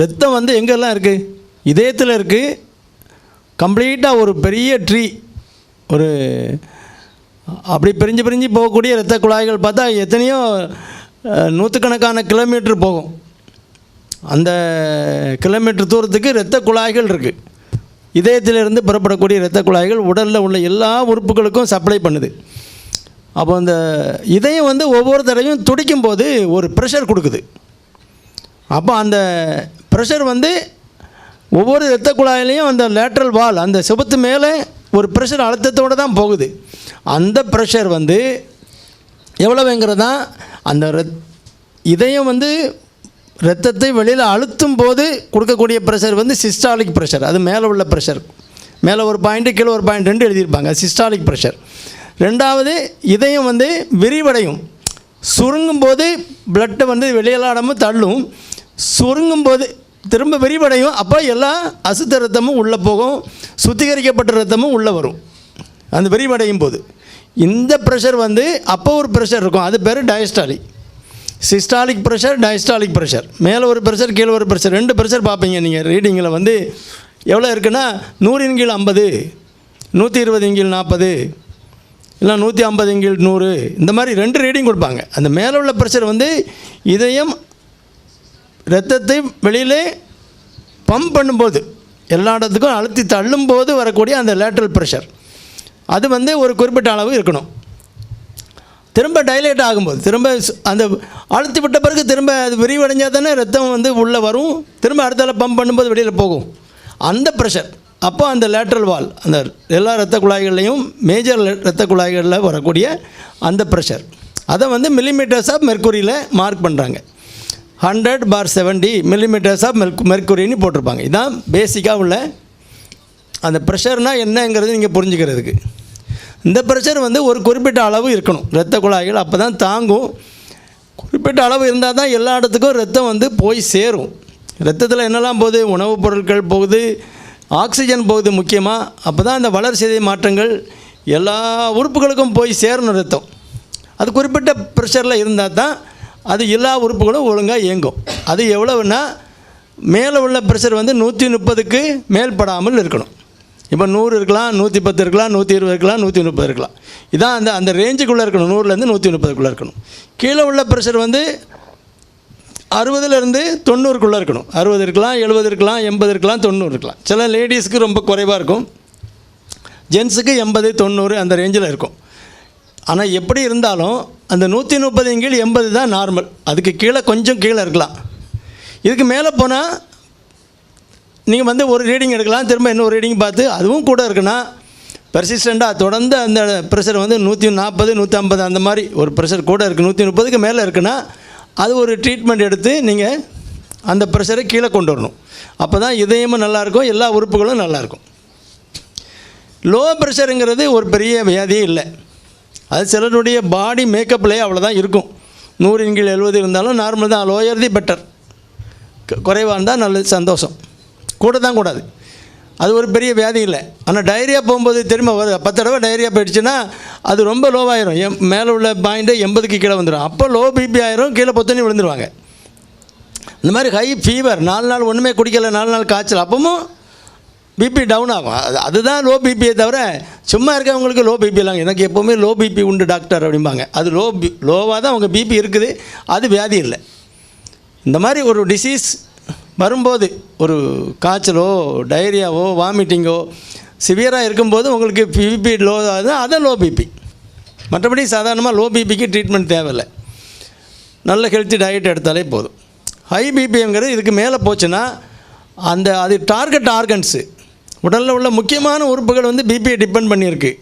ரத்தம் வந்து எங்கெல்லாம் இருக்குது இதயத்தில் இருக்குது கம்ப்ளீட்டாக ஒரு பெரிய ட்ரீ. ஒரு அப்படி பிரிஞ்சு பிரிஞ்சு போகக்கூடிய இரத்த குழாய்கள் பார்த்தா எத்தனையோ நூற்றுக்கணக்கான கிலோமீட்டர் போகும். அந்த கிலோமீட்டர் தூரத்துக்கு இரத்த குழாய்கள் இருக்குது இதயத்திலிருந்து புறப்படக்கூடிய இரத்த குழாய்கள் உடலில் உள்ள எல்லா உறுப்புகளுக்கும் சப்ளை பண்ணுது. அப்போ அந்த இதயம் வந்து ஒவ்வொரு தடவையும் துடிக்கும் போது ஒரு ப்ரெஷர் கொடுக்குது. அப்போ அந்த ப்ரெஷர் வந்து ஒவ்வொரு இரத்த குழாயிலையும் அந்த லேட்ரல் வால் அந்த செபத்து மேலே ஒரு ப்ரெஷர் அழுத்தத்தோடு தான் போகுது. அந்த ப்ரெஷர் வந்து எவ்வளவுங்கிறது தான் அந்த ரத் இதயம் வந்து ரத்தத்தை வெளியில் அழுத்தும் போது கொடுக்கக்கூடிய ப்ரெஷர் வந்து சிஸ்டாலிக் ப்ரெஷர் அது மேலே உள்ள ப்ரெஷர் மேலே ஒரு பாயிண்ட்டு கீழே ஒரு பாயிண்ட் ரெண்டு எழுதியிருப்பாங்க சிஸ்டாலிக் ப்ரெஷர் ரெண்டாவது இதயம் வந்து விரிவடையும். சுருங்கும் போது பிளட்டை வந்து வெளியிலாடாமல் தள்ளும். சுருங்கும் போது திரும்ப விரிவடையும். அப்போ எல்லா அசுத்த ரத்தமும் உள்ளே போகும். சுத்திகரிக்கப்பட்ட ரத்தமும் உள்ளே வரும். அந்த விரிவடையும் போது. இந்த ப்ரெஷர் வந்து அப்போ ஒரு ப்ரெஷர் இருக்கும். அது பேர் diastolic systolic pressure diastolic pressure மேலே ஒரு ப்ரெஷர் கீழே ஒரு ப்ரெஷர் ரெண்டு ப்ரெஷர் பார்ப்பீங்க நீங்கள் ரீடிங்கில் வந்து. எவ்வளோ இருக்குன்னா நூறின் கீழ் ஐம்பது நூற்றி இருபது கீழ் நாற்பது இல்லை நூற்றி ஐம்பது கீழ் நூறு. இந்த மாதிரி ரெண்டு ரீடிங் கொடுப்பாங்க. அந்த மேலே உள்ள ப்ரெஷர் வந்து இதயம் ரத்தத்தை வெளியிலே பம்ப் பண்ணும்போது எல்லா இடத்துக்கும் அழுத்தி தள்ளும்போது வரக்கூடிய அந்த லேட்ரல் ப்ரெஷர் அது வந்து ஒரு குறிப்பிட்ட அளவு இருக்கணும். திரும்ப டைலேட் ஆகும்போது திரும்ப அந்த அழுத்தி விட்ட பிறகு திரும்ப அது விரிவடைஞ்சால் தானே ரத்தம் வந்து உள்ளே வரும். திரும்ப அடுத்தால பம்ப் பண்ணும்போது வெளியில் போகும். அந்த ப்ரெஷர் அப்போ அந்த லேட்ரல் வால் அந்த எல்லா இரத்த குழாய்கள்லையும் மேஜர் இரத்த குழாய்களில் வரக்கூடிய அந்த ப்ரெஷர் அதை வந்து மில்லிமீட்டர்ஸ் ஆஃப் மெர்க்குரியில் மார்க் பண்ணுறாங்க hundred bar seventy millimetres of merc மெர்க்குரின்னு போட்டிருப்பாங்க. இதான் பேசிக்காக உள்ள அந்த ப்ரெஷர்னால் என்னங்கிறது நீங்கள் புரிஞ்சுக்கிறதுக்கு. இந்த ப்ரெஷர் வந்து ஒரு குறிப்பிட்ட அளவு இருக்கணும். இரத்த குழாய்கள் அப்போ தான் தாங்கும். குறிப்பிட்ட அளவு இருந்தால் தான் எல்லா இடத்துக்கும் ரத்தம் வந்து போய் சேரும். ரத்தத்தில் என்னெல்லாம் போகுது? உணவுப் பொருட்கள் போகுது. ஆக்சிஜன் போகுது முக்கியமாக அப்போ தான் அந்த வளர்சிதை மாற்றங்கள் எல்லா உறுப்புகளுக்கும் போய் சேரணும் ரத்தம் அது குறிப்பிட்ட ப்ரெஷரில் இருந்தால் தான் அது எல்லா உறுப்புகளும் ஒழுங்காக இயங்கும். அது எவ்வளவுன்னா மேலே உள்ள ப்ரெஷர் வந்து நூற்றி முப்பதுக்கு மேல்படாமல் இருக்கணும். இப்போ நூறு இருக்கலாம் நூற்றி பத்து இருக்கலாம் நூற்றி இருபது இருக்கலாம் நூற்றி முப்பது இருக்கலாம். இதான் அந்த அந்த ரேஞ்சுக்குள்ளே இருக்கணும். நூறுலேருந்து நூற்றி முப்பதுக்குள்ளே இருக்கணும். கீழே உள்ள ப்ரெஷர் வந்து அறுபதுலேருந்து தொண்ணூறுக்குள்ளே இருக்கணும். அறுபது இருக்கலாம் எழுபது இருக்கலாம் எண்பது இருக்கலாம் தொண்ணூறு இருக்கலாம். சில லேடிஸ்க்கு ரொம்ப குறைவாக இருக்கும். ஜென்ஸுக்கு எண்பது தொண்ணூறு அந்த ரேஞ்சில் இருக்கும். ஆனால் எப்படி இருந்தாலும் அந்த நூற்றி முப்பதின் கீழ் எண்பது தான் நார்மல். அதுக்கு கீழே கொஞ்சம் கீழே இருக்கலாம். இதுக்கு மேலே போனால் நீங்கள் வந்து ஒரு ரீடிங் எடுக்கலாம் திரும்ப இன்னொரு ரீடிங் பார்த்து அதுவும் கூட இருக்குன்னா பெர்சிஸ்டண்ட்டாக தொடர்ந்து அந்த ப்ரெஷர் வந்து நூற்றி நாற்பது நூற்றி ஐம்பது அந்த மாதிரி ஒரு ப்ரெஷர் கூட இருக்குது நூற்றி முப்பதுக்கு மேலே இருக்குன்னா அது ஒரு ட்ரீட்மெண்ட் எடுத்து நீங்கள் அந்த ப்ரெஷரை கீழே கொண்டு வரணும். அப்போ தான் இதயமும் நல்லாயிருக்கும் எல்லா உறுப்புகளும் நல்லாயிருக்கும் லோ ப்ரெஷருங்கிறது ஒரு பெரிய வியாதியே இல்லை. அது சிலருடைய பாடி மேக்கப்லேயே அவ்வளோதான் இருக்கும். நூறின் கீழ் எழுபது இருந்தாலும் நார்மல் தான் லோயர் தி பெட்டர் குறைவாக இருந்தால் நல்லது சந்தோஷம். கூட தான் கூடாது. அது ஒரு பெரிய வியாதி இல்லை. ஆனால் டைரியா போகும்போது திரும்ப வருது. பத்து தடவை டைரியா போயிடுச்சுன்னா அது ரொம்ப லோவாயிரும் எம் மேலே உள்ள பாயிண்ட்டு எண்பதுக்கு கீழே வந்துடும் அப்போ லோ பிபி ஆயிரும். கீழே பொத்தனி விழுந்துருவாங்க. இந்த மாதிரி ஹை ஃபீவர் நாலு நாள் ஒன்றுமே குடிக்கலை நாலு நாள் காய்ச்சல். அப்பவும் பிபி டவுன் ஆகும். அது அதுதான் லோ பிபியை தவிர சும்மா இருக்கவங்களுக்கு லோ பிபிலாம் எனக்கு எப்போவுமே லோ பிபி உண்டு டாக்டர் அப்படிம்பாங்க. அது லோ பி லோவாக தான் அவங்க பிபி இருக்குது. அது வியாதி இல்லை. இந்த மாதிரி ஒரு டிசீஸ் வரும்போது ஒரு காய்ச்சலோ டைரியாவோ வாமிட்டிங்கோ சிவியராக இருக்கும்போது உங்களுக்கு பிபி லோ ஆகுது அதை லோ பிபி மற்றபடி சாதாரணமாக லோ பிபிக்கு ட்ரீட்மெண்ட் தேவையில்லை. நல்ல ஹெல்த்தி டயட் எடுத்தாலே போதும். ஹை பிபிங்கிறது இதுக்கு மேலே போச்சுன்னா அந்த அது டார்கெட் ஆர்கன்ஸு உடலில் உள்ள முக்கியமான உறுப்புகள் வந்து பிபியை டிபெண்ட் பண்ணியிருக்கு.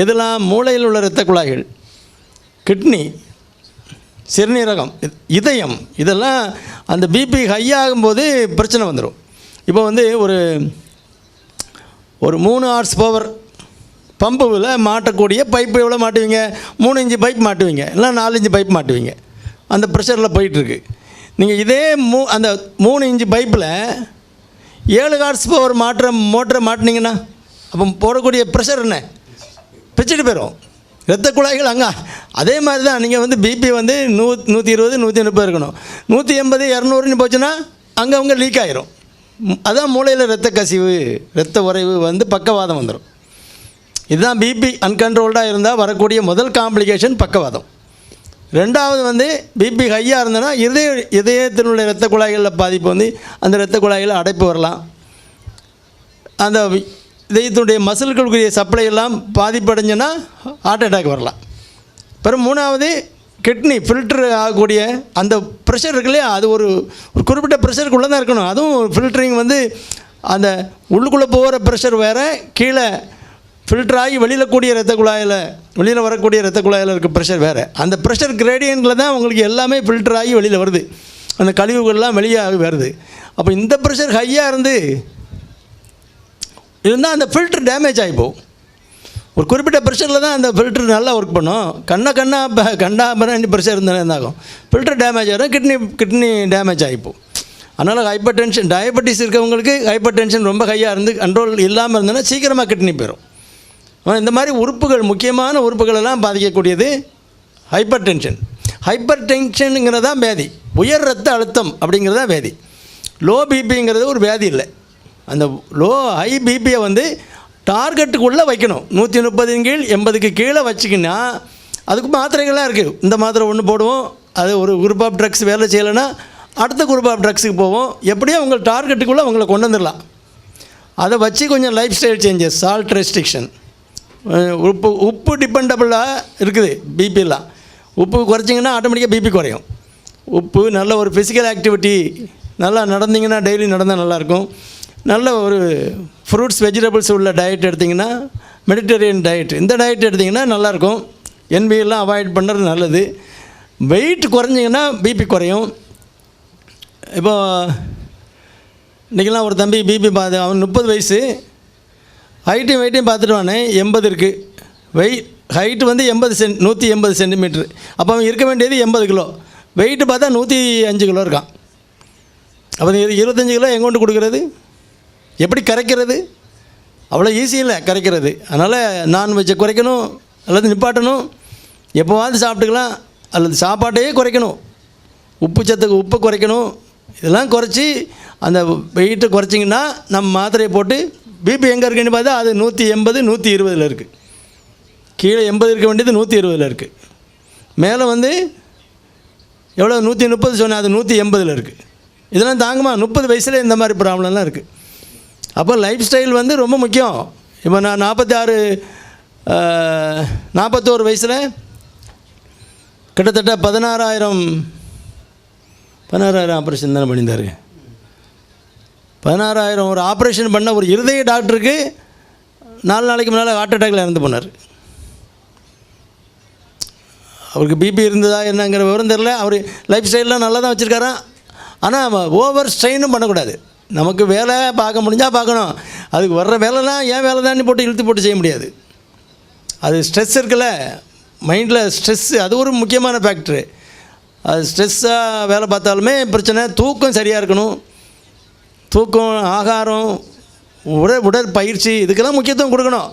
இதெல்லாம் மூளையில் உள்ள இரத்த குழாய்கள் கிட்னி சிறுநீரகம் இதயம் இதெல்லாம் அந்த பிபி ஹை ஆகும்போது பிரச்சனை வந்துடும் இப்போ வந்து ஒரு ஒரு மூணு ஹார்ஸ் பவர் பம்புவில் மாட்டக்கூடிய பைப்பு எவ்வளோ மாட்டுவீங்க? மூணு இன்ச்சு பைப் மாட்டுவீங்க. இல்லை நாலு இன்ச்சு பைப் மாட்டுவீங்க. அந்த ப்ரெஷரில் போயிட்டுருக்கு நீங்கள் இதே மூ அந்த மூணு இன்ச்சு பைப்பில் ஏழு ஹார்ஸ் ஒரு மாற்ற மோட்டரை மாட்டினீங்கன்னா அப்போ போடக்கூடிய ப்ரெஷர் என்ன? பிச்சுட்டு போயிடும் இரத்த குழாய்கள் அங்கே. அதே மாதிரி தான் நீங்கள் வந்து பிபி வந்து நூ நூற்றி இருபது நூற்றி முப்பது இருக்கணும். நூற்றி எண்பது இரநூறுன்னு போச்சுன்னா அங்கே அவங்க லீக் ஆகிரும் அதுதான் அதான் மூளையில் இரத்த கசிவு இரத்த உறைவு வந்து பக்கவாதம் வந்துடும் இதுதான் பிபி அன்கண்ட்ரோல்டாக இருந்தால் வரக்கூடிய முதல் காம்ப்ளிகேஷன் பக்கவாதம். ரெண்டாவது வந்து பிபி ஹையாக இருந்ததுன்னா இதய இதயத்தினுடைய இரத்த குழாய்களில் பாதிப்பு வந்து அந்த இரத்த குழாய்களில் அடைப்பு வரலாம். அந்த இதயத்தினுடைய மசில்களுக்குரிய சப்ளை எல்லாம் பாதிப்படைஞ்சுன்னா ஹார்ட் அட்டாக் வரலாம். பிறகு மூணாவது கிட்னி ஃபில்டர் ஆகக்கூடிய அந்த ப்ரெஷர் இருக்கு இல்லையா? அது ஒரு ஒரு குறிப்பிட்ட ப்ரெஷருக்குள்ளே தான் இருக்கணும். அதுவும் ஃபில்டரிங் வந்து அந்த உள்ளுக்குள்ளே போகிற ப்ரெஷர் வேறு கீழே ஃபில்டர் ஆகி வெளியில் கூடிய ரத்த குழாயில் வெளியில் வரக்கூடிய ரத்த குழாயில் இருக்க ப்ரெஷர் வேறு. அந்த ப்ரெஷர் கிரேடியண்ட்டில் தான் உங்களுக்கு எல்லாமே ஃபில்டர் ஆகி வெளியில் வருது. அந்த கழிவுகள்லாம் வெளியே வருது. அப்போ இந்த ப்ரெஷர் ஹையாக இருந்து இருந்தால் அந்த ஃபில்டர் டேமேஜ் ஆகி போகும். ஒரு குறிப்பிட்ட ப்ரெஷரில் தான் அந்த ஃபில்டர் நல்லா ஒர்க் பண்ணும். கண்ணா கண்ணா ப- கண்டா பண்ணி ப்ரெஷர் இருந்தால் என்ன ஃபில்டர் டேமேஜ் ஆகிடும் கிட்னி கிட்னி டேமேஜ் ஆகிப்போம் அதனால் ஹைப்பர் டென்ஷன் டயபெட்டிஸ் இருக்கவங்களுக்கு ஹைப்பர் டென்ஷன் ரொம்ப ஹையாக இருந்து கண்ட்ரோல் இல்லாமல் இருந்ததுன்னா சீக்கிரமாக கிட்னி போயிடும் இந்த மாதிரி உறுப்புகள் முக்கியமான உறுப்புகளெல்லாம் பாதிக்கக்கூடியது ஹைப்பர் டென்ஷன் ஹைப்பர் தான் வியாதி. உயர் ரத்த அழுத்தம் அப்படிங்கிறதா வியாதி. லோ பிபிங்கிறது ஒரு வியாதி இல்லை. அந்த லோ ஹை பிபியை வந்து டார்கெட்டுக்குள்ளே வைக்கணும். நூற்றி முப்பதின் கீழ் எண்பதுக்கு கீழே வச்சிக்கின்னா அதுக்கு மாத்திரைகள்லாம் இருக்குது இந்த மாத்திரை ஒன்று போடுவோம். அது ஒரு குரூப் ஆஃப் ட்ரக்ஸ் வேலை செய்யலைன்னா அடுத்த குரூப் ஆஃப் ட்ரக்ஸுக்கு போவோம். எப்படியோ உங்கள் டார்கெட்டுக்குள்ளே உங்களை கொண்டு வந்துடலாம். அதை வச்சு கொஞ்சம் lifestyle changes salt restriction உப்பு உப்பு டிபெண்டபிளாக இருக்குது பிபிலாம் உப்பு குறைச்சிங்கன்னா ஆட்டோமேட்டிக்காக பிபி குறையும். உப்பு நல்ல ஒரு ஃபிசிக்கல் ஆக்டிவிட்டி நல்லா நடந்தீங்கன்னா டெய்லி நடந்தால் நல்லாயிருக்கும். நல்ல ஒரு ஃப்ரூட்ஸ் வெஜிடபிள்ஸ் உள்ள டயட் எடுத்திங்கன்னா மெடிட்டேரியன் டயட் இந்த டயட் எடுத்திங்கன்னா நல்லாயிருக்கும். என்பியெல்லாம் அவாய்ட் பண்ணுறது நல்லது. வெயிட் குறைஞ்சிங்கன்னா பிபி குறையும். இப்போ இன்றைக்கெல்லாம் ஒரு தம்பி பிபி பாது அவன் முப்பது வயசு. ஹைட்டையும் வெயிட்டையும் பார்த்துட்டு வானே எண்பது இருக்குது வெயிட் ஹைட்டு வந்து எண்பது சென்ட் நூற்றி எண்பது சென்டிமீட்ரு அப்போ அவன் இருக்க வேண்டியது எண்பது கிலோ. வெயிட்டு பார்த்தா நூற்றி அஞ்சு கிலோ இருக்கான். அப்போ இது இருபத்தஞ்சி கிலோ எங்கொண்டு கொடுக்குறது? எப்படி கரைக்கிறது? அவ்வளோ ஈஸி இல்லை கரைக்கிறது. அதனால் நான்வெஜ்ஜை குறைக்கணும் அல்லது நிப்பாட்டணும். எப்போவாவது சாப்பிட்டுக்கலாம் அல்லது சாப்பாட்டையே குறைக்கணும். உப்பு சத்துக்கு உப்பை குறைக்கணும். இதெல்லாம் குறைச்சி அந்த வெயிட்டை குறைச்சிங்கன்னா நம்ம மாத்திரையை போட்டு பிபி எங்கே இருக்குன்னு பார்த்தா அது நூற்றி எண்பது நூற்றி இருபதில் இருக்குது கீழே எண்பது இருக்க வேண்டியது நூற்றி இருபதில் இருக்குது மேலே வந்து எவ்வளோ நூற்றி முப்பது சொன்னேன் அது நூற்றி எண்பதில் இருக்குது இதெல்லாம் தாங்குமா? முப்பது வயசில் இந்த மாதிரி ப்ராப்ளம்லாம் இருக்குது அப்போ லைஃப் ஸ்டைல் வந்து ரொம்ப முக்கியம். இப்போ நான் நாற்பத்தி ஆறு நாற்பத்தோரு வயசில் கிட்டத்தட்ட பதினாறாயிரம் பதினாறாயிரம் ஆப்ரேஷன் தானே பண்ணியிருந்தாரு. பதினாறாயிரம் ஒரு ஆப்ரேஷன் பண்ண ஒரு இருதய டாக்டருக்கு நாலு நாளைக்கு முன்னால் ஹார்ட் அட்டாக்ல இறந்து போனார். அவருக்கு பிபி இருந்ததா என்னங்கிற விவரம் தெரில அவர் லைஃப் ஸ்டைல்லாம் நல்லா தான் வச்சுருக்காராம். ஆனால் ஓவர் ஸ்ட்ரெயினும் பண்ணக்கூடாது. நமக்கு வேலை பார்க்க முடிஞ்சால் பார்க்கணும். அதுக்கு வர்ற வேலைலாம் ஏன் வேலை தான் போட்டு இழுத்து போட்டு செய்ய முடியாது. அது ஸ்ட்ரெஸ் இருக்குல்ல. மைண்டில் ஸ்ட்ரெஸ்ஸு அது ஒரு முக்கியமான ஃபேக்ட்ரு அது ஸ்ட்ரெஸ்ஸாக வேலை பார்த்தாலுமே பிரச்சனை தூக்கம் சரியாக இருக்கணும். தூக்கம் ஆகாரம் உடல் உடற்பயிற்சி இதுக்கெல்லாம் முக்கியத்துவம் கொடுக்கணும்.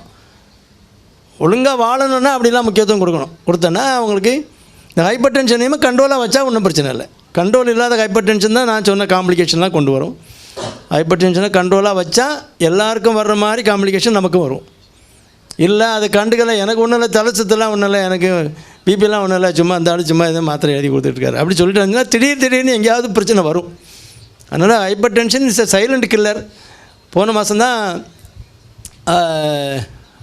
ஒழுங்காக வாழணும்னா அப்படிலாம் முக்கியத்துவம் கொடுக்கணும். கொடுத்தோன்னா அவங்களுக்கு இந்த ஹைப்பர் டென்ஷனையுமே கண்ட்ரோலாக வச்சா ஒன்றும் பிரச்சனை இல்லை. கண்ட்ரோல் இல்லாத ஹைப்பர் டென்ஷன் தான் நான் சொன்ன காம்ப்ளிகேஷன்லாம் கொண்டு வரும். ஹைப்பர் டென்ஷனை கண்ட்ரோலாக வச்சா எல்லாருக்கும் வர்ற மாதிரி காம்ப்ளிகேஷன் நமக்கும் வரும். இல்லை அது கண்டுக்கலை எனக்கு ஒன்றும் இல்லை தலை ஒன்றும் இல்லை எனக்கு பிபிலாம் ஒன்றும் இல்லை சும்மா அந்த ஆள் சும்மா எதோ மாத்திரை எழுதி கொடுத்துட்ருக்காரு அப்படி சொல்லிட்டு இருந்தீங்கன்னா திடீர் திடீர்னு எங்கேயாவது பிரச்சனை வரும். அதனால் hypertension is a silent killer போன மாதம் தான்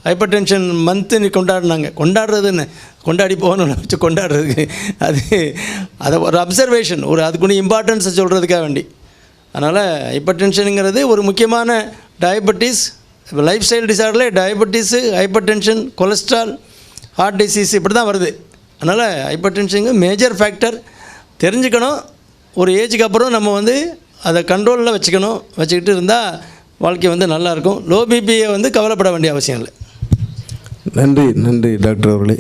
ஹைப்பர் டென்ஷன் மந்த்து கொண்டாடினாங்க. கொண்டாடுறதுன்னு கொண்டாடி போகணும்னு வச்சு கொண்டாடுறதுக்கு. அது அதை ஒரு அப்சர்வேஷன் ஒரு அதுக்குன்னு இம்பார்ட்டன்ஸை சொல்கிறதுக்காக வேண்டி. அதனால் ஹைப்பர் டென்ஷனுங்கிறது ஒரு முக்கியமான டயபெட்டிஸ் இப்போ lifestyle டிசார்டரில் diabetes hypertension cholesterol heart disease இப்படி தான் வருது. அதனால் ஹைப்பர் டென்ஷனுங்க மேஜர் ஃபேக்டர் தெரிஞ்சுக்கணும். ஒரு ஏஜுக்கு அப்புறம் நம்ம வந்து அதை கண்ட்ரோலில் வச்சுக்கணும். வச்சுக்கிட்டு இருந்தால் வாழ்க்கை வந்து நல்லாயிருக்கும். லோ பிபியை வந்து கவலைப்பட வேண்டிய அவசியம் இல்லை. நன்றி நன்றி டாக்டர் அவர்களே.